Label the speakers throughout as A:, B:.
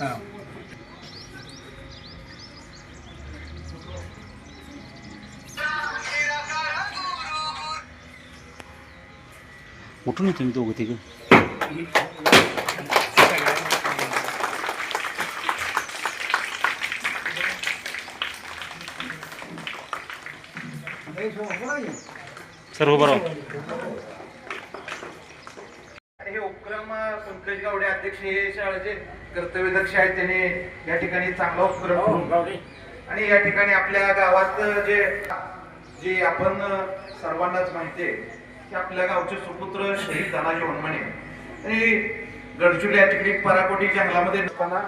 A: हां
B: कुठून तुम्ही दोघं तिघं सर्व बरोबर
C: आणि हे उपक्रम पंकज गावडे अध्यक्ष हे शाळेचे कर्तव्यदक्ष आहेत. त्यांनी या ठिकाणी चांगला उपक्रम करून आणि या ठिकाणी आपल्या गावात जे जे आपण सर्वांनाच माहिती आहे की आपल्या गावचे सुपुत्र शहीद धनाजी वनमणे आणि गडचुले या ठिकाणी पराकोटी जंगलामध्ये असताना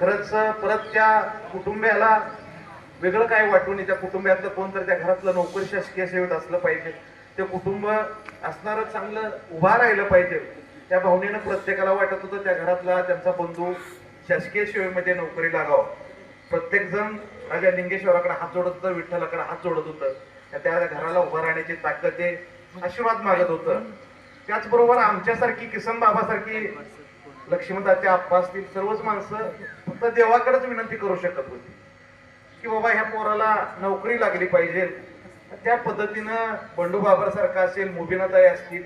C: खरंच परत त्या कुटुंबियाला वेगळं काय वाटून. त्या कुटुंबातलं कोणतरी त्या घरातलं नोकरी शासकीय सेवेत असलं पाहिजे. ते कुटुंब असणारं चांगलं उभा राहिलं पाहिजे. त्या भावनेनं प्रत्येकाला वाटत होतं त्या घरातला त्यांचा बंधू शासकीय सेवेमध्ये नोकरी लागावं. प्रत्येक जण राजा लिंगेश्वराकडे हात जोडत होतं विठ्ठलाकडे हात जोडत होतं. त्या- त्या घराला उभं राहण्याची ताकद ते आशीर्वाद मागत होतं. त्याचबरोबर आमच्यासारखी किसन बाबासारखी लक्ष्मणदाच्या आप्पा असतील सर्वच माणसं फक्त देवाकडेच विनंती करू शकत होती. की बाबा ह्या पोराला नोकरी लागली पाहिजे. त्या पद्धतीनं बंडू बाबरसारखा असेल मुबिनाताई असतील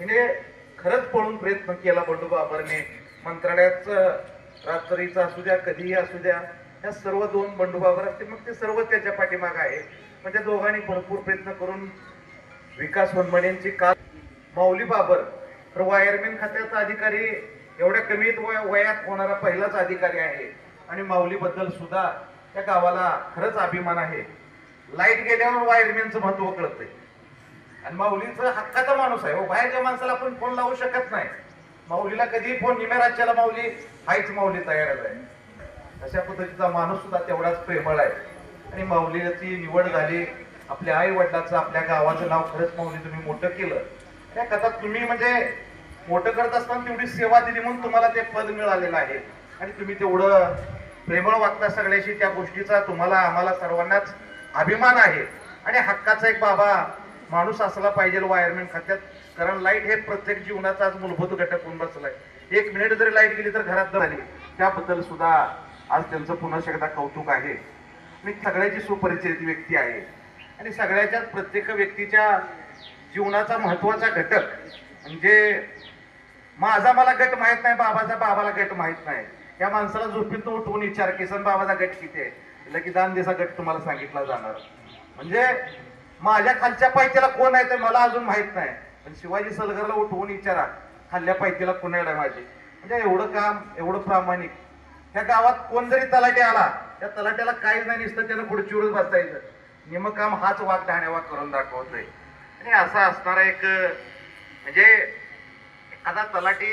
C: हिने खरंच पळून प्रयत्न केला बंडू बाबरने मंत्रालयाचं रात्रीचं असू द्या कधीही असू द्या ह्या सर्व दोन बंडोबावर असते असतील. मग ते सर्व त्याच्या पाठीमाग आहे म्हणजे दोघांनी भरपूर प्रयत्न करून विकास वनमणेंची काल माऊली बाबर तर वायरमॅन खात्याचा अधिकारी एवढ्या कमीत वय- वयात होणारा पहिलाच अधिकारी आहे. आणि माऊलीबद्दल सुद्धा त्या गावाला खरंच अभिमान आहे. लाइट गेल्यावर वायरमॅनचं महत्त्व कळतंय. आणि माऊलीचं हक्काचा माणूस आहे. हो बाहेरच्या माणसाला आपण फोन लावू शकत नाही. माऊलीला कधीही फोन निम्या राज्याला माऊली हायच माऊली तयारच आहे. अशा पद्धतीचा माणूस सुद्धा तेवढाच प्रेमळ आहे. आणि माऊलीची निवड झाली आपल्या आई वडिलाचं आपल्या गावाचं नाव खरंच माऊली तुम्ही मोठं केलं. त्या कथा तुम्ही म्हणजे मोठं करत असताना तेवढी सेवा दिली म्हणून तुम्हाला ते पद मिळालेलं आहे. आणि तुम्ही तेवढं प्रेमळ वागता सगळ्याशी त्या गोष्टीचा तुम्हाला आम्हाला सर्वांनाच अभिमान आहे. आणि हक्काचा एक बाबा माणूस असला पाहिजे वायरमॅन खात्यात. कारण लाइट हे प्रत्येक जीवनाचा आज मूलभूत घटक होऊन बसलाय. एक मिनिट जरी लाइट गेली तर घरात झाली त्याबद्दल सुद्धा आज त्यांचं पुन्हा एकदा कौतुक आहे. मी सगळ्याची सुपरिचित व्यक्ती आहे. आणि सगळ्याच्याच प्रत्येक व्यक्तीच्या जीवनाचा महत्त्वाचा घटक म्हणजे माझा मला गट माहीत नाही बाबाचा बाबाला गट माहीत नाही. या माणसाला झोपीत उठवून विचार किसन बाबाचा गट किती आहे? लगेच दान दिसा गट तुम्हाला सांगितला जाणार. म्हणजे माझ्या खालच्या पायथ्याला कोण आहे ते मला अजून माहीत नाही. पण शिवाजी सलगरला उठवून विचारा खाल्ल्या पायथ्याला कोण आहे माझी. म्हणजे एवढं काम एवढं प्रामाणिक. त्या गावात कोण जरी तलाठी आला त्या तलाट्याला काहीच नाही दिसतं त्यानं खुर्चीवरच बसायचं. निम काम हाच वाघ ढाण्यावा करून दाखवतोय. आणि असा असणारा एक म्हणजे एखादा तलाठी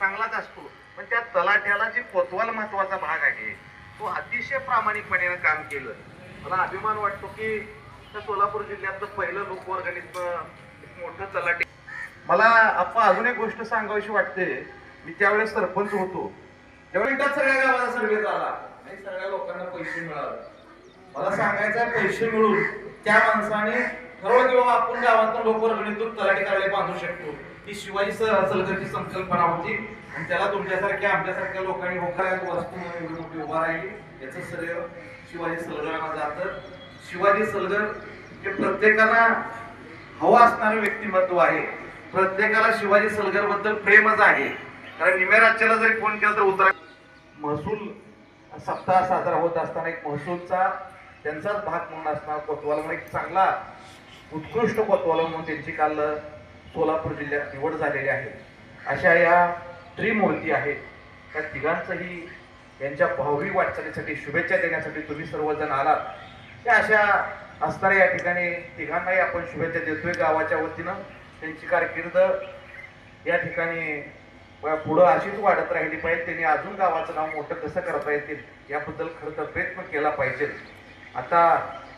C: चांगलाच असतो पण त्या तलाट्याला जी कोतवाल महत्त्वाचा भाग आहे तो अतिशय प्रामाणिकपणे काम केलं. मला अभिमान वाटतो की तर सोलापूर जिल्ह्यातलं पहिलं लोकवर्गणित मोठं तलाठी. मला आपण अजून एक गोष्ट सांगावीशी वाटते. मी त्यावेळेस सरपंच होतो. तेव्हा एकदाच सगळ्या गावाला सर्वे झाला. आणि सगळ्या लोकांना पैसे मिळाले. मला सांगायचं पैसे मिळून त्या माणसाने ठरवलं की बाबा आपण गावातून लोकवर्गणीतून तलाठी कार्यालय बांधू शकतो. ही शिवाजी सर सलगरची संकल्पना होती. आणि त्याला तुमच्यासारख्या आमच्यासारख्या लोकांनी होकारात वस्तू म्हणून उभा राहिली. याचं श्रेय शिवाजी सलगरांना जातं. शिवाजी सलगर हे प्रत्येकाला हवं असणारं व्यक्तिमत्व आहे. प्रत्येकाला शिवाजी सलगरबद्दल प्रेमच आहे. कारण निम्या राज्याला जरी फोन केला तर उतरा महसूल सप्ताह साजरा होत असताना एक महसूलचा त्यांचाच भाग म्हणून असणार. कोतवाल म्हणून एक चांगला उत्कृष्ट कोतवाल म्हणून त्यांची काल सोलापूर जिल्ह्यात निवड झालेली आहे. अशा या त्रिमूर्ती आहेत. त्या तिघांचंही यांच्या भावी वाटचालीसाठी शुभेच्छा देण्यासाठी तुम्ही सर्वजण आलात. त्या अशा असणाऱ्या या ठिकाणी तिघांनाही आपण शुभेच्छा देतोय गावाच्या वतीनं. त्यांची कारकीर्द या ठिकाणी पुढं अशीच वाढत राहिली पाहिजे. त्यांनी अजून गावाचं नाव मोठं कसं करता येतील याबद्दल खरं तर प्रयत्न केला पाहिजे. आता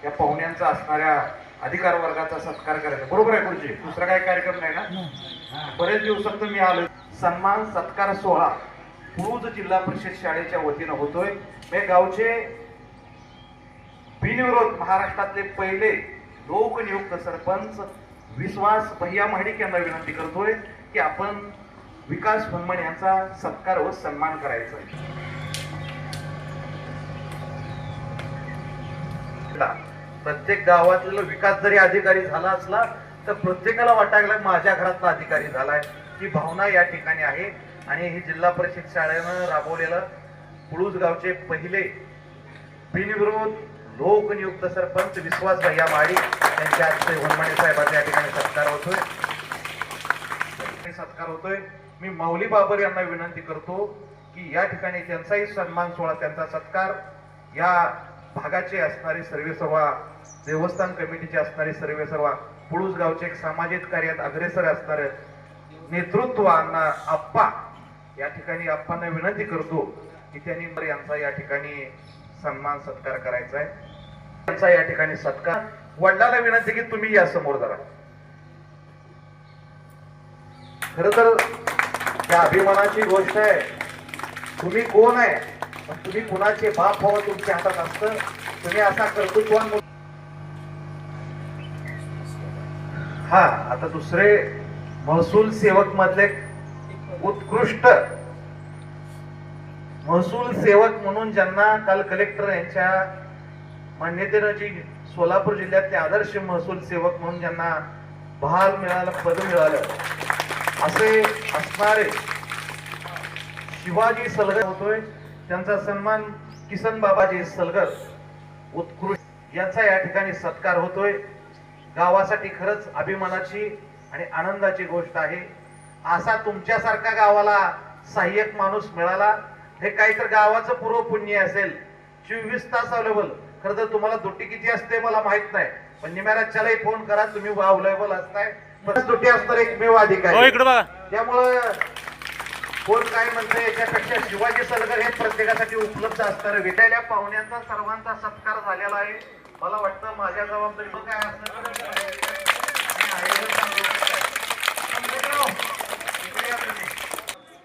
C: या पाहुण्यांचा असणाऱ्या अधिकार वर्गाचा सत्कार करायचा. बरोबर आहे गुरुजी? दुसरा काय कार्यक्रम नाही ना? बरेच दिवसात मी आलो सन्मान सत्कार सोहळा पुरुज जिल्हा परिषद शाळेच्या वतीनं होतोय. मी गावचे बिनविरोध महाराष्ट्रातले पहिले लोकनियुक्त सरपंच विश्वास भैया महाडिक यांना विनंती करतोय की आपण विकास भनमण यांचा सत्कार व सन्मान करायचा प्रत्येक गावातला विकास जरी अधिकारी झाला असला तर प्रत्येकाला वाटायला माझ्या घरातला अधिकारी झालाय. ही भावना या ठिकाणी आहे. आणि ही जिल्हा परिषद शाळेनं राबवलेलं पुळूस गावचे पहिले बिनविरोध लोकनियुक्त सरपंच विश्वास भैया माळी यांच्या हस्ते होनमाने साहेबांचा या ठिकाणी सत्कार होतोय. सत्कार होतोय. मी माऊली बाबर यांना विनंती करतो की या ठिकाणी त्यांचाही सन्मान सोहळा त्यांचा सत्कार या भागाचे असणारे सर्वे सर्वा देवस्थान कमिटीचे असणारे सर्वे सर्वा पुळूस गावचे एक सामाजिक कार्यात अग्रेसर असणारे नेतृत्व अण्णा आप्पा या ठिकाणी आप्पांना विनंती करतो की त्यांनी यांचा या ठिकाणी सन्मान सत्कार करायचा आहे. त्यांचा या ठिकाणी सत्कार. वडिलाला विनंती की तुम्ही या समोर जरा खर तर त्या अभिमानाची गोष्ट आहे. तुम्ही कोण आहे? पण तुम्ही कुणाचे बाप व्हावं तुमच्या हातात असतं. तुम्ही असा कर्तृत्वान हा आता दुसरे महसूल सेवक मधले उत्कृष्ट महसूल सेवक म्हणून ज्यांना काल कलेक्टर यांच्या मान्यतेनं जी सोलापूर जिल्ह्यातले आदर्श महसूल सेवक म्हणून ज्यांना बहाल मिळालं पद मिळालं असे असणारे शिवाजी सलगर होतोय. त्यांचा सन्मान किसन बाबाजी सलगर उत्कृष्ट याचा या ठिकाणी सत्कार होतोय. गावासाठी खरंच अभिमानाची आणि आनंदाची गोष्ट आहे. असा तुमच्यासारख्या गावाला सहाय्यक माणूस मिळाला. हे काहीतरी गावाचं पूर्वपुण्य असेल. चोवीस तास अवेलेबल खरं तर तुम्हाला दुट्टी किती असते मला माहीत नाही. पण निम्याराच्यालाही फोन करा तुम्ही अवेलेबल असताय. दुट्टी असणार एकमेव
B: हो
C: अधिकारी
B: बघा.
C: त्यामुळं कोण काय म्हणतं याच्यापेक्षा शिवाजी सलगर हे प्रत्येकासाठी उपलब्ध असणार विटायल्या पाहुण्यांचा सर्वांचा सत्कार झालेला आहे. मला वाटतं माझ्या जबाबदारी काय असणार.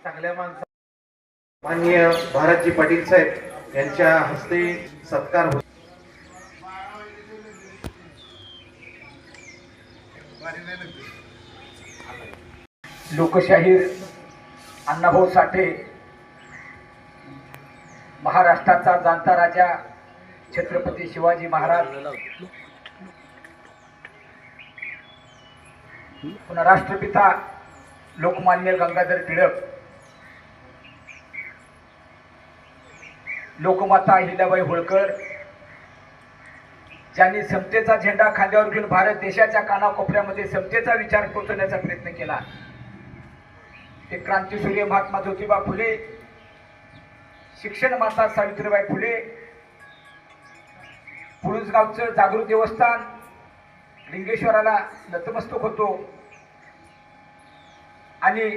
C: चांगल्या माणसा माननीय भारतजी पाटील साहेब यांच्या हस्ते सत्कार होतो.
A: लोकशाहीर अण्णाभाऊ साठे महाराष्ट्राचा जाणता राजा छत्रपती शिवाजी महाराज. पुन्हा राष्ट्रपिता लोकमान्य गंगाधर टिळक. लोकमाता हिल्याबाई होळकर ज्यांनी समतेचा झेंडा खांद्यावर घेऊन भारत देशाच्या कानाकोपऱ्यामध्ये समतेचा विचार पोचवण्याचा प्रयत्न केला. ते क्रांतीसूर्य महात्मा ज्योतिबा फुले शिक्षण माता सावित्रीबाई फुले पुळुसगावचं जागृत देवस्थान लिंगेश्वराला नतमस्तक होतो. आणि